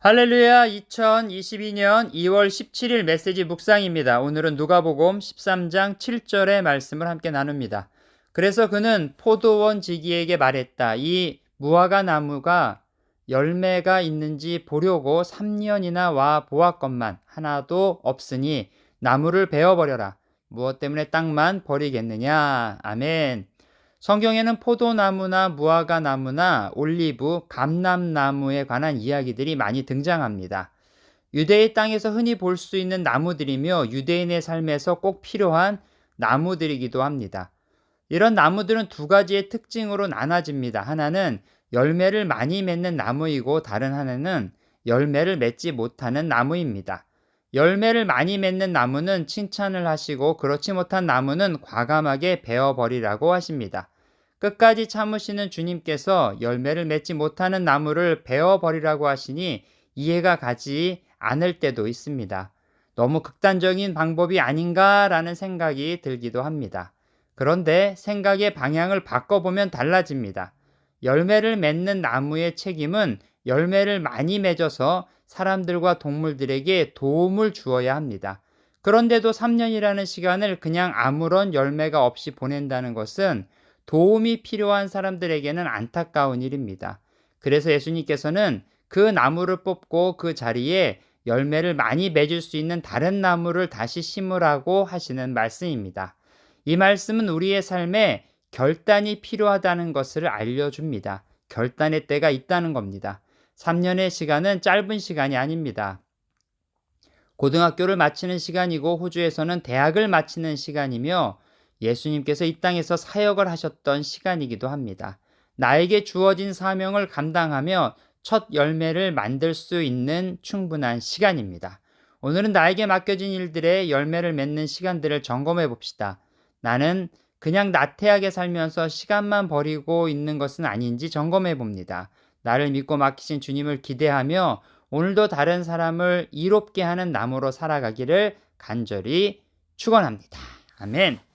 할렐루야 2022년 2월 17일 메시지 묵상입니다. 오늘은 누가복음 13장 7절의 말씀을 함께 나눕니다. 그래서 그는 포도원 지기에게 말했다. 이 무화과 나무가 열매가 있는지 보려고 3년이나 와 보았건만 하나도 없으니 나무를 베어 버려라. 무엇 때문에 땅만 버리겠느냐. 아멘. 성경에는 포도나무나 무화과 나무나 올리브, 감람나무에 관한 이야기들이 많이 등장합니다. 유대의 땅에서 흔히 볼 수 있는 나무들이며 유대인의 삶에서 꼭 필요한 나무들이기도 합니다. 이런 나무들은 두 가지의 특징으로 나눠집니다. 하나는 열매를 많이 맺는 나무이고 다른 하나는 열매를 맺지 못하는 나무입니다. 열매를 많이 맺는 나무는 칭찬을 하시고 그렇지 못한 나무는 과감하게 베어버리라고 하십니다. 끝까지 참으시는 주님께서 열매를 맺지 못하는 나무를 베어버리라고 하시니 이해가 가지 않을 때도 있습니다. 너무 극단적인 방법이 아닌가라는 생각이 들기도 합니다. 그런데 생각의 방향을 바꿔보면 달라집니다. 열매를 맺는 나무의 책임은 열매를 많이 맺어서 사람들과 동물들에게 도움을 주어야 합니다. 그런데도 3년이라는 시간을 그냥 아무런 열매가 없이 보낸다는 것은 도움이 필요한 사람들에게는 안타까운 일입니다. 그래서 예수님께서는 그 나무를 뽑고 그 자리에 열매를 많이 맺을 수 있는 다른 나무를 다시 심으라고 하시는 말씀입니다. 이 말씀은 우리의 삶에 결단이 필요하다는 것을 알려줍니다. 결단의 때가 있다는 겁니다. 3년의 시간은 짧은 시간이 아닙니다. 고등학교를 마치는 시간이고 호주에서는 대학을 마치는 시간이며 예수님께서 이 땅에서 사역을 하셨던 시간이기도 합니다. 나에게 주어진 사명을 감당하며 첫 열매를 만들 수 있는 충분한 시간입니다. 오늘은 나에게 맡겨진 일들의 열매를 맺는 시간들을 점검해 봅시다. 나는 그냥 나태하게 살면서 시간만 버리고 있는 것은 아닌지 점검해 봅니다. 나를 믿고 맡기신 주님을 기대하며 오늘도 다른 사람을 이롭게 하는 나무로 살아가기를 간절히 축원합니다. 아멘.